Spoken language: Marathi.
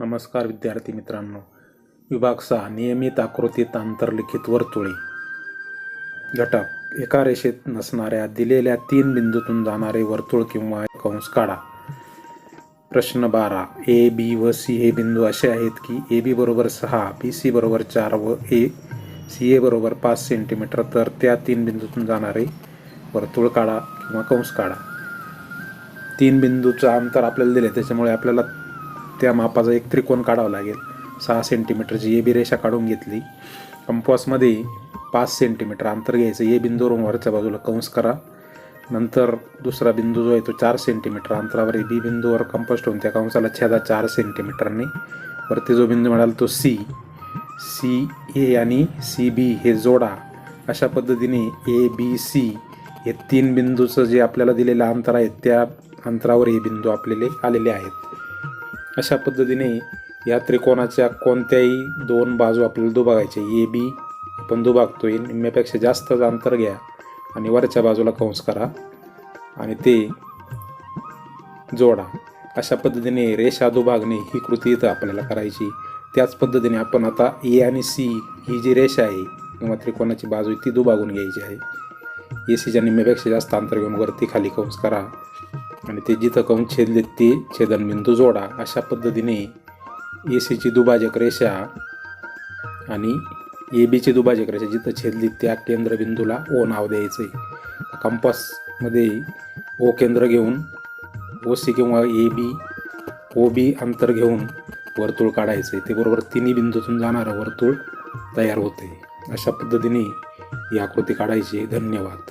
नमस्कार विद्यार्थी मित्रांनो. विभाग सहा नियमित आकृतीत आंतरलिखित वर्तुळे. घटक एका रेषेत नसणाऱ्या दिलेल्या तीन बिंदूतून जाणारे वर्तुळ किंवा कंस काढा. प्रश्न बारा ए बी व सी हे बिंदू असे आहेत की ए बी बरोबर सहा बी सी बरोबर चार व ए सी ए बरोबर पाच सेंटीमीटर तर त्या तीन बिंदूतून जाणारे वर्तुळ काढा किंवा कंस काढा. तीन बिंदूचं अंतर आपल्याला दिले त्याच्यामुळे आपल्याला त्या मापाचा एक त्रिकोण काढावा लागेल. सहा सेंटीमीटरची ए बी रेषा काढून घेतली. कंपॉसमध्ये पाच सेंटीमीटर अंतर घ्यायचं. ए बिंदूवरून वरच्या बाजूला कंस करा. नंतर दुसरा बिंदू जो आहे तो चार सेंटीमीटर अंतरावर बी बिंदूवर कंपोस्ट ठेवून त्या कंसाला छेदा चार सेंटीमीटरने वरती जो बिंदू मिळाला तो सी सी ए आणि सी बी हे जोडा. अशा पद्धतीने ए बी सी हे तीन बिंदूचं जे आपल्याला दिलेलं अंतर आहे त्या अंतरावर हे बिंदू आपल्याला आलेले आहेत. अशा पद्धतीने या त्रिकोणाच्या कोणत्याही दोन बाजू आपल्याला दुभागायचे ए बी आपण दुभागतो आहे निम्म्यापेक्षा जास्तच अंतर घ्या आणि वरच्या बाजूला कंस करा आणि ते जोडा. अशा पद्धतीने रेषा दुभागणे ही कृती इथं आपल्याला करायची त्याच पद्धतीने आपण आता ए आणि सी ही जी रेषा आहे किंवा त्रिकोणाची बाजू ती दुभागून घ्यायची आहे. ए सीच्या निम्म्यापेक्षा जास्त अंतर घेऊन वरती खाली कंस करा. आणि ते जिथं कंस छेदले ते छेदनबिंदू जोडा अशा पद्धतीने ए सीची दुभाजक रेषा आणि ए बीची दुभाजक रेषा जिथं छेदली त्या केंद्रबिंदूला ओ नाव द्यायचं आहे. कंपासमध्ये ओ केंद्र घेऊन ओ सी किंवा ए बी ओ बी अंतर घेऊन वर्तुळ काढायचं आहे. ते बरोबर तिन्ही बिंदूतून जाणारं वर्तुळ तयार होते अशा पद्धतीने ही आकृती काढायची धन्यवाद.